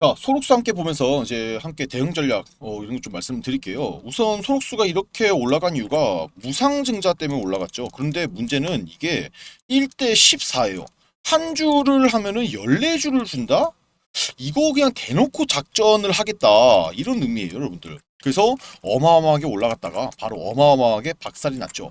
자, 소록수 함께 보면서 이제 함께 대응 전략 어, 이런 거 좀 말씀드릴게요. 우선 소록수가 이렇게 올라간 이유가 무상증자 때문에 올라갔죠. 그런데 문제는 이게 1대 14예요. 한 주를 하면은 14주를 준다? 이거 그냥 대놓고 작전을 하겠다. 이런 의미예요, 여러분들. 그래서 어마어마하게 올라갔다가 바로 어마어마하게 박살이 났죠.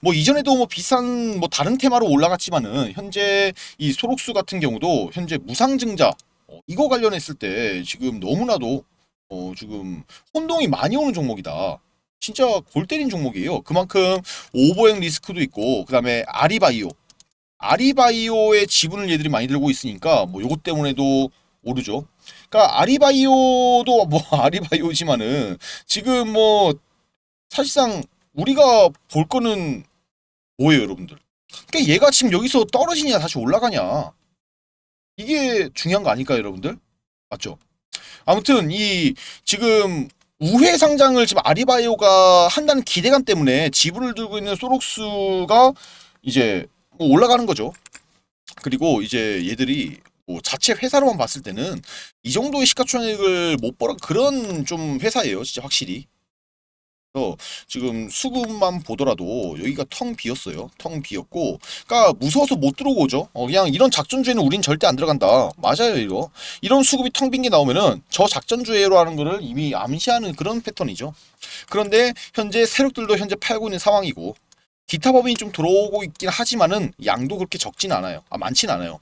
뭐 이전에도 뭐 비싼 뭐 다른 테마로 올라갔지만은 현재 이 소록수 같은 경우도 현재 무상증자 어, 이거 관련했을 때 지금 너무나도 어, 지금 혼동이 많이 오는 종목이다. 진짜 골 때린 종목이에요. 그만큼 오버행 리스크도 있고 그다음에 아리바이오 아리바이오의 지분을 얘들이 많이 들고 있으니까 뭐 요것 때문에도 오르죠. 그러니까 아리바이오도 뭐 아리바이오지만은 지금 뭐 사실상 우리가 볼 거는 뭐예요, 여러분들? 그러니까 얘가 지금 여기서 떨어지냐 다시 올라가냐 이게 중요한 거 아닐까요, 여러분들? 맞죠? 아무튼 이 지금 우회 상장을 지금 아리바이오가 한다는 기대감 때문에 지분을 들고 있는 소록수가 이제 뭐 올라가는 거죠. 그리고 이제 얘들이 뭐 자체 회사로만 봤을 때는 이 정도의 시가총액을 못 벌어 그런 좀 회사예요, 진짜 확실히. 지금 수급만 보더라도 여기가 텅 비었어요. 텅 비었고, 그러니까 무서워서 못 들어오죠. 어, 그냥 이런 작전주에는 우린 절대 안 들어간다. 맞아요, 이거. 이런 수급이 텅 빈 게 나오면은 저 작전주의로 하는 거를 이미 암시하는 그런 패턴이죠. 그런데 현재 세력들도 현재 팔고 있는 상황이고, 기타 법인이 좀 들어오고 있긴 하지만은 양도 그렇게 적진 않아요. 아, 많진 않아요.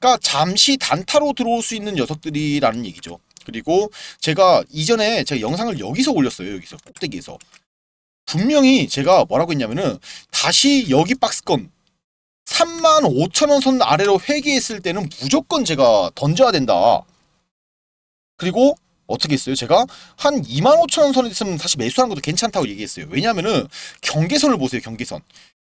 그러니까 잠시 단타로 들어올 수 있는 녀석들이라는 얘기죠. 그리고 제가 이전에 제가 영상을 여기서 올렸어요. 여기서 꼭대기에서. 분명히 제가 뭐라고 했냐면은 다시 여기 박스권 3만 5천 원 선 아래로 회귀했을 때는 무조건 제가 던져야 된다. 그리고 어떻게 했어요? 제가 한 2만 5천 원 선에 있으면 사실 매수하는 것도 괜찮다고 얘기했어요. 왜냐면은 경계선을 보세요. 경계선.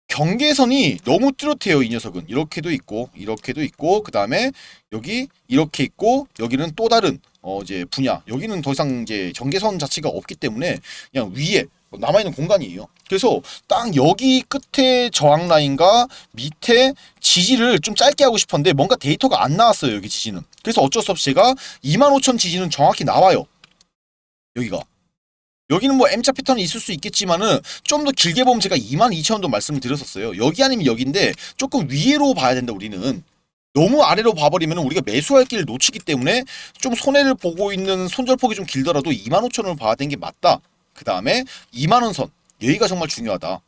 경계선이 너무 뚜렷해요. 이 녀석은 이렇게도 있고 이렇게도 있고 그 다음에 여기 이렇게 있고 여기는 또 다른 어 이제 분야 여기는 더 이상 이제 경계선 자체가 없기 때문에 그냥 위에 남아 있는 공간이에요. 그래서 딱 여기 끝에 저항 라인과 밑에 지지를 좀 짧게 하고 싶었는데 뭔가 데이터가 안 나왔어요. 여기 지지는. 그래서 어쩔 수 없이 제가 25,000 지지는 정확히 나와요. 여기가. 여기는 뭐 M자 패턴이 있을 수 있겠지만은 좀 더 길게 보면 제가 22,000원도 말씀을 드렸었어요. 여기 아니면 여기인데 조금 위로 봐야 된다 우리는. 너무 아래로 봐버리면 우리가 매수할 길을 놓치기 때문에 좀 손해를 보고 있는 손절폭이 좀 길더라도 25,000원을 봐야 되는 게 맞다. 그 다음에 2만원 선. 여기가 정말 중요하다.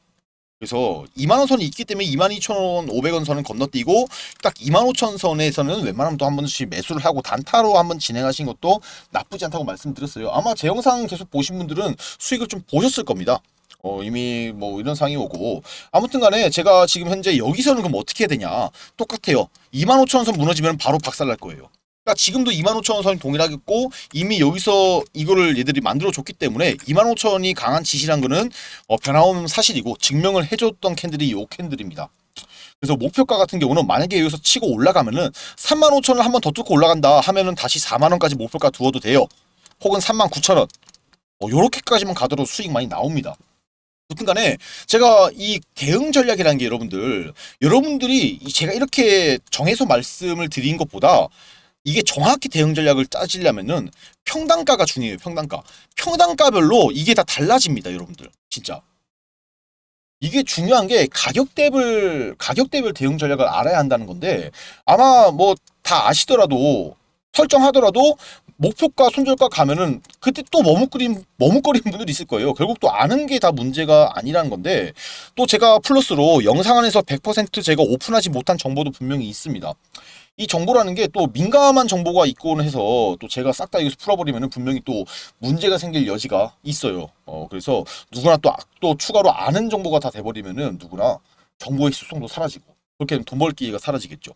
그래서 2만원 선이 있기 때문에 22,000원, 500원 선은 건너뛰고 딱 25,000 선에서는 웬만하면 또 한 번씩 매수를 하고 단타로 한번 진행하신 것도 나쁘지 않다고 말씀드렸어요. 아마 제 영상 계속 보신 분들은 수익을 좀 보셨을 겁니다. 어, 이미 뭐 이런 상이 오고 아무튼 간에 제가 지금 현재 여기서는 그럼 어떻게 해야 되냐 똑같아요 25,000원 선 무너지면 바로 박살날 거예요 그러니까 지금도 25,000원 선이 동일하겠고 이미 여기서 이거를 얘들이 만들어 줬기 때문에 25,000원이 강한 지시란 거는 어, 변함없는 사실이고 증명을 해줬던 캔들이 요 캔들입니다. 그래서 목표가 같은 경우는 만약에 여기서 치고 올라가면은 35,000원 한번 더 뚫고 올라간다 하면은 다시 4만 원까지 목표가 두어도 돼요. 혹은 39,000원. 어, 요렇게까지만 가더라도 수익 많이 나옵니다. 여튼 간에 제가 이 대응 전략이라는 게 여러분들 여러분들이 이 제가 이렇게 정해서 말씀을 드린 것보다 이게 정확히 대응 전략을 따지려면은 평단가가 중요해요. 평단가. 평단가별로 이게 다 달라집니다, 여러분들. 진짜. 이게 중요한 게 가격 대별 가격 대별 대응 전략을 알아야 한다는 건데 아마 뭐 다 아시더라도 설정하더라도 목표가 손절가 가면은 그때 또 머뭇거린 머뭇거리는 분들이 있을 거예요. 결국 또 아는 게 다 문제가 아니라는 건데 또 제가 플러스로 영상 안에서 100% 제가 오픈하지 못한 정보도 분명히 있습니다. 이 정보라는 게 또 민감한 정보가 있곤 해서 또 제가 싹 다 여기서 풀어버리면 분명히 또 문제가 생길 여지가 있어요. 어, 그래서 누구나 또, 또 추가로 아는 정보가 다 돼버리면은 누구나 정보의 수송도 사라지고 그렇게 되면 돈 벌 기회가 사라지겠죠.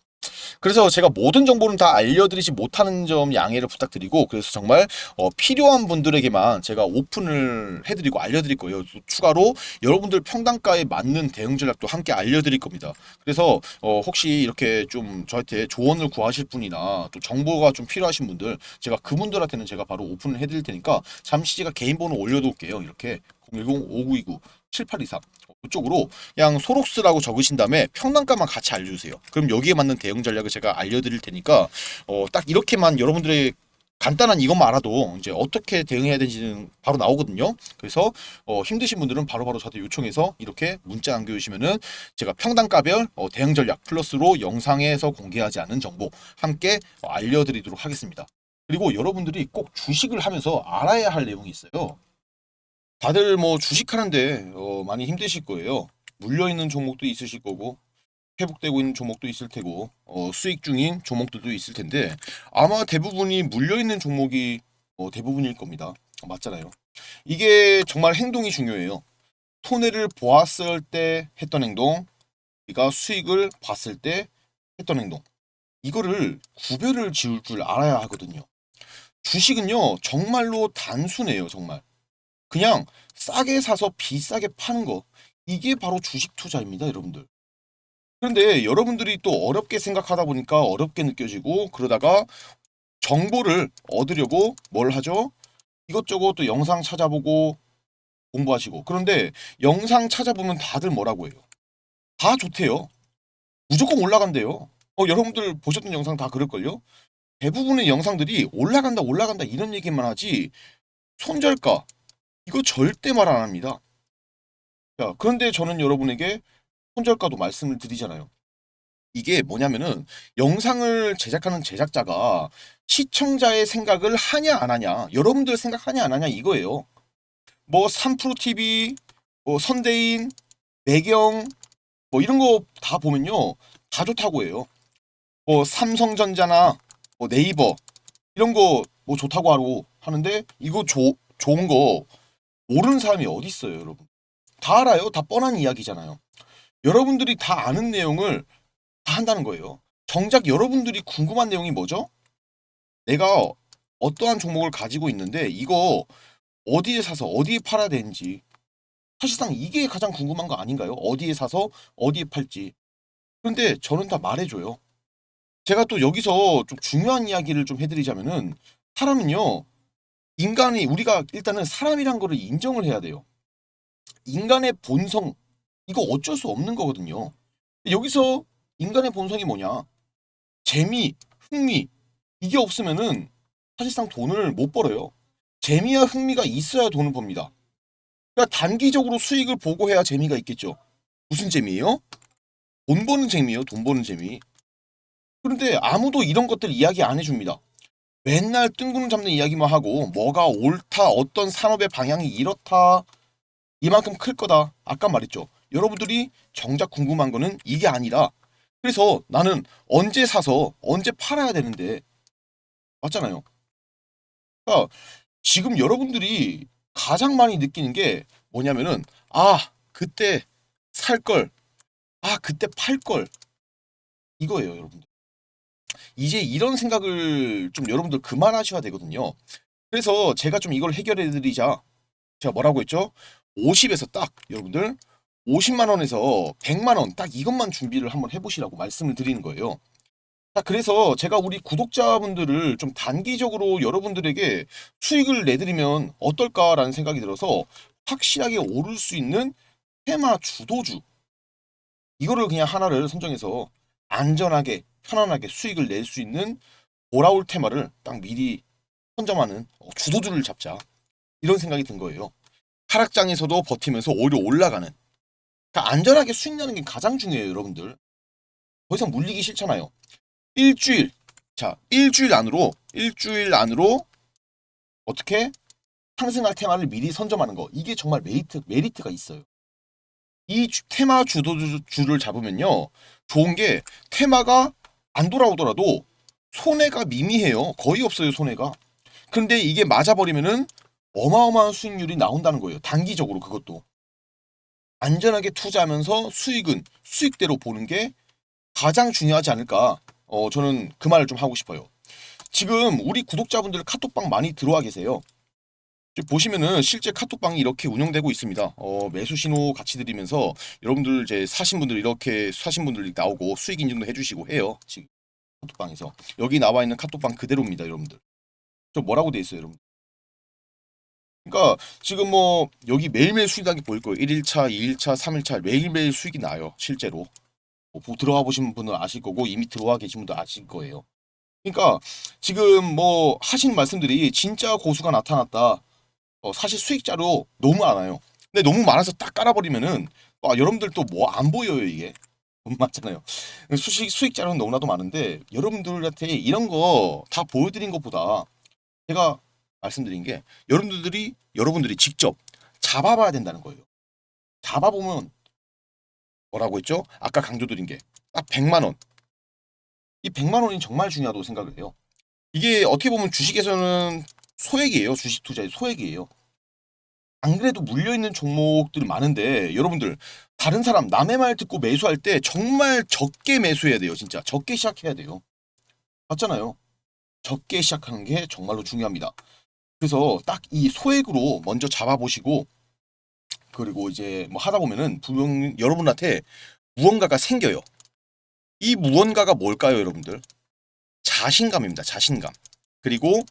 그래서 제가 모든 정보는 다 알려드리지 못하는 점 양해를 부탁드리고 그래서 정말 어, 필요한 분들에게만 제가 오픈을 해드리고 알려드릴 거예요. 또 추가로 여러분들 평단가에 맞는 대응 전략도 함께 알려드릴 겁니다. 그래서 어, 혹시 이렇게 좀 저한테 조언을 구하실 분이나 또 정보가 좀 필요하신 분들 제가 그분들한테는 제가 바로 오픈을 해드릴 테니까 잠시 제가 개인 번호 올려둘게요. 이렇게 010-5929-7823 그쪽으로 그냥 소록스라고 적으신 다음에 평단가만 같이 알려주세요. 그럼 여기에 맞는 대응 전략을 제가 알려드릴 테니까 어, 딱 이렇게만 여러분들의 간단한 이것만 알아도 이제 어떻게 대응해야 되는지는 바로 나오거든요. 그래서 어, 힘드신 분들은 바로바로 저한테 요청해서 이렇게 문자 남겨주시면은 제가 평단가별 어, 대응 전략 플러스로 영상에서 공개하지 않은 정보 함께 어, 알려드리도록 하겠습니다. 그리고 여러분들이 꼭 주식을 하면서 알아야 할 내용이 있어요. 다들 뭐 주식하는데 어, 많이 힘드실 거예요. 물려 있는 종목도 있으실 거고 회복되고 있는 종목도 있을 테고 어, 수익 중인 종목들도 있을 텐데 아마 대부분이 물려 있는 종목이 어, 대부분일 겁니다. 어, 맞잖아요. 이게 정말 행동이 중요해요. 손해를 보았을 때 했던 행동, 우리가 수익을 봤을 때 했던 행동. 이거를 구별을 지을 줄 알아야 하거든요. 주식은요, 정말로 단순해요, 정말. 그냥 싸게 사서 비싸게 파는 거. 이게 바로 주식 투자입니다, 여러분들. 그런데 여러분들이 또 어렵게 생각하다 보니까 어렵게 느껴지고 그러다가 정보를 얻으려고 뭘 하죠? 이것저것 또 영상 찾아보고 공부하시고 그런데 영상 찾아보면 다들 뭐라고 해요? 다 좋대요. 무조건 올라간대요. 어, 여러분들 보셨던 영상 다 그럴걸요? 대부분의 영상들이 올라간다 올라간다 이런 얘기만 하지 손절가 이거 절대 말 안 합니다. 자, 그런데 저는 여러분에게 손절가도 말씀을 드리잖아요. 이게 뭐냐면은 영상을 제작하는 제작자가 시청자의 생각을 하냐 안 하냐, 여러분들 생각 하냐 안 하냐 이거예요. 뭐 3프로TV, 뭐 선대인, 매경 뭐 이런 거 다 보면요. 다 좋다고 해요. 뭐 삼성전자나 뭐 네이버 이런 거 뭐 좋다고 하고 하는데 이거 조, 좋은 거 모르는 사람이 어디 있어요, 여러분. 다 알아요. 다 뻔한 이야기잖아요. 여러분들이 다 아는 내용을 다 한다는 거예요. 정작 여러분들이 궁금한 내용이 뭐죠? 내가 어떠한 종목을 가지고 있는데 이거 어디에 사서 어디에 팔아야 되는지 사실상 이게 가장 궁금한 거 아닌가요? 어디에 사서 어디에 팔지. 그런데 저는 다 말해줘요. 제가 또 여기서 좀 중요한 이야기를 좀 해드리자면은 사람은요 인간이 우리가 일단은 사람이란 거를 인정을 해야 돼요. 인간의 본성 이거 어쩔 수 없는 거거든요. 여기서 인간의 본성이 뭐냐? 재미, 흥미 이게 없으면은 사실상 돈을 못 벌어요. 재미와 흥미가 있어야 돈을 법니다. 그러니까 단기적으로 수익을 보고 해야 재미가 있겠죠. 무슨 재미예요? 돈 버는 재미예요. 돈 버는 재미. 그런데 아무도 이런 것들 이야기 안 해줍니다. 맨날 뜬구름 잡는 이야기만 하고 뭐가 옳다, 어떤 산업의 방향이 이렇다, 이만큼 클 거다. 아까 말했죠. 여러분들이 정작 궁금한 거는 이게 아니라 그래서 나는 언제 사서 언제 팔아야 되는데 맞잖아요. 그러니까 지금 여러분들이 가장 많이 느끼는 게 뭐냐면은 아 그때 살 걸, 아 그때 팔 걸 이거예요, 여러분들. 이제 이런 생각을 좀 여러분들 그만하셔야 되거든요. 그래서 제가 좀 이걸 해결해 드리자. 제가 뭐라고 했죠? 50에서 딱 여러분들 50만 원에서 100만 원 딱 이것만 준비를 한번 해보시라고 말씀을 드리는 거예요. 자, 그래서 제가 우리 구독자분들을 좀 단기적으로 여러분들에게 수익을 내드리면 어떨까라는 생각이 들어서 확실하게 오를 수 있는 테마 주도주 이거를 그냥 하나를 선정해서 안전하게 편안하게 수익을 낼 수 있는 돌아올 테마를 딱 미리 선점하는 어, 주도주를 잡자 이런 생각이 든 거예요. 하락장에서도 버티면서 오히려 올라가는 그러니까 안전하게 수익 내는 게 가장 중요해요, 여러분들. 더 이상 물리기 싫잖아요. 일주일. 자, 일주일 안으로 일주일 안으로 어떻게 상승할 테마를 미리 선점하는 거. 이게 정말 메리트 메리트가 있어요. 이 주- 테마 주도주를 잡으면요. 좋은 게 테마가 안 돌아오더라도 손해가 미미해요. 거의 없어요, 손해가. 근데 이게 맞아버리면은 어마어마한 수익률이 나온다는 거예요. 단기적으로 그것도. 안전하게 투자하면서 수익은 수익대로 보는 게 가장 중요하지 않을까. 어, 저는 그 말을 좀 하고 싶어요. 지금 우리 구독자분들 카톡방 많이 들어와 계세요. 보시면은 실제 카톡방이 이렇게 운영되고 있습니다. 어, 매수 신호 같이 드리면서 여러분들 이제 사신 분들 이렇게 사신 분들이 나오고 수익 인증도 해주시고 해요. 지금 카톡방에서 여기 나와 있는 카톡방 그대로입니다, 여러분들. 저 뭐라고 돼 있어요, 여러분? 그러니까 지금 뭐 여기 매일매일 수익 나게 보일 거예요. 1일차, 2일차, 3일차 매일매일 수익이 나요. 실제로. 뭐 보- 들어가 보신 분은 아실 거고 이미 들어와 계신 분도 아실 거예요. 그러니까 지금 뭐 하신 말씀들이 진짜 고수가 나타났다. 어, 사실 수익자로 너무 많아요. 근데 너무 많아서 딱 깔아버리면은 와, 여러분들 또 뭐 안 보여요 이게. 너무 많잖아요. 수익 수익자료는 너무나도 많은데 여러분들한테 이런 거 다 보여드린 것보다 제가 말씀드린 게 여러분들이 여러분들이 직접 잡아봐야 된다는 거예요. 잡아보면 뭐라고 했죠? 아까 강조드린 게 딱 100만 원. 이 100만 원이 정말 중요하다고 생각을 해요. 이게 어떻게 보면 주식에서는 소액이에요. 주식 투자의 소액이에요. 안 그래도 물려있는 종목들이 많은데 여러분들 다른 사람 남의 말 듣고 매수할 때 정말 적게 매수해야 돼요. 진짜 적게 시작해야 돼요. 맞잖아요. 적게 시작하는 게 정말로 중요합니다. 그래서 딱 이 소액으로 먼저 잡아보시고 그리고 이제 뭐 하다 보면은 분명 여러분한테 무언가가 생겨요. 이 무언가가 뭘까요, 여러분들? 자신감입니다. 자신감. 그리고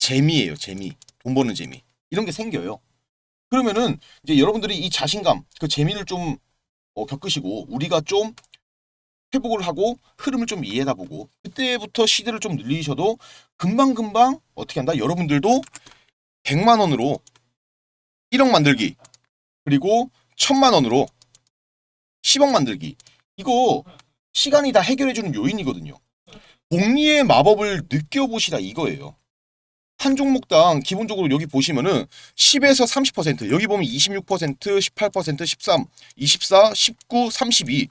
재미예요, 재미. 돈 버는 재미. 이런 게 생겨요. 그러면은 이제 여러분들이 이 자신감, 그 재미를 좀 어, 겪으시고 우리가 좀 회복을 하고 흐름을 좀 이해하다 보고 그때부터 시드를 좀 늘리셔도 금방금방 어떻게 한다? 여러분들도 100만 원으로 1억 만들기 그리고 1000만 원으로 10억 만들기 이거 시간이 다 해결해 주는 요인이거든요. 복리의 마법을 느껴보시라 이거예요. 한 종목당 기본적으로 여기 보시면은 10에서 30% 여기 보면 26% 18% 13 24 19 32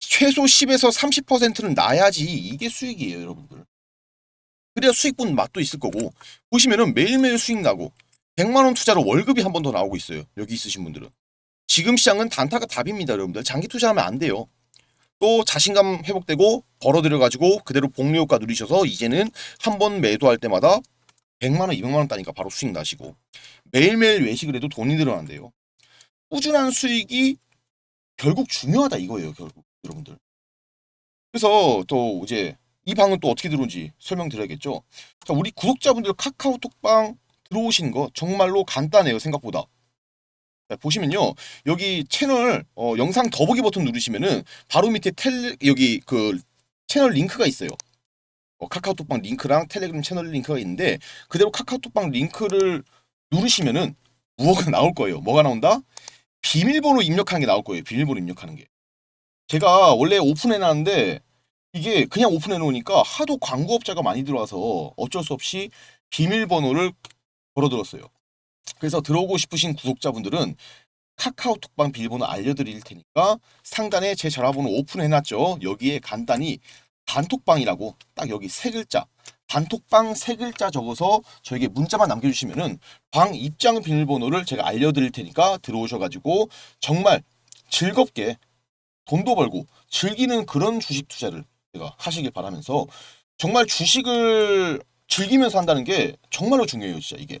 최소 10에서 30%는 나야지. 이게 수익이에요 여러분들. 그래야 수익 본 맛도 있을 거고. 보시면은 매일매일 수익 나고 100만 원 투자로 월급이 한 번 더 나오고 있어요 여기 있으신 분들은. 지금 시장은 단타가 답입니다 여러분들. 장기 투자하면 안 돼요. 또 자신감 회복되고 벌어들여 가지고 그대로 복리 효과 누리셔서 이제는 한 번 매도할 때마다 100만 원, 200만 원 따니까 바로 수익 나시고 매일매일 외식을 해도 돈이 늘어난대요. 꾸준한 수익이 결국 중요하다 이거예요, 결국 여러분들. 그래서 또 이제 이 방은 또 어떻게 들어온지 설명드려야겠죠. 자, 우리 구독자분들 카카오톡방 들어오신 거 정말로 간단해요, 생각보다. 자, 보시면요. 여기 채널 어, 영상 더보기 버튼 누르시면은 바로 밑에 텔 여기 그 채널 링크가 있어요. 어, 카카오톡방 링크랑 텔레그램 채널 링크가 있는데 그대로 카카오톡방 링크를 누르시면은 무엇가 나올 거예요. 뭐가 나온다? 비밀번호 입력하는 게 나올 거예요. 비밀번호 입력하는 게. 제가 원래 오픈해 놨는데 이게 그냥 오픈해 놓으니까 하도 광고업자가 많이 들어와서 어쩔 수 없이 비밀번호를 걸어들었어요. 그래서 들어오고 싶으신 구독자분들은 카카오톡방 비밀번호 알려드릴 테니까 상단에 제 전화번호 오픈해 놨죠. 여기에 간단히 단톡방이라고 딱 여기 세 글자 단톡방 세 글자 적어서 저에게 문자만 남겨주시면은 방 입장 비밀번호를 제가 알려드릴 테니까 들어오셔가지고 정말 즐겁게 돈도 벌고 즐기는 그런 주식 투자를 제가 하시길 바라면서 정말 주식을 즐기면서 한다는 게 정말로 중요해요 진짜 이게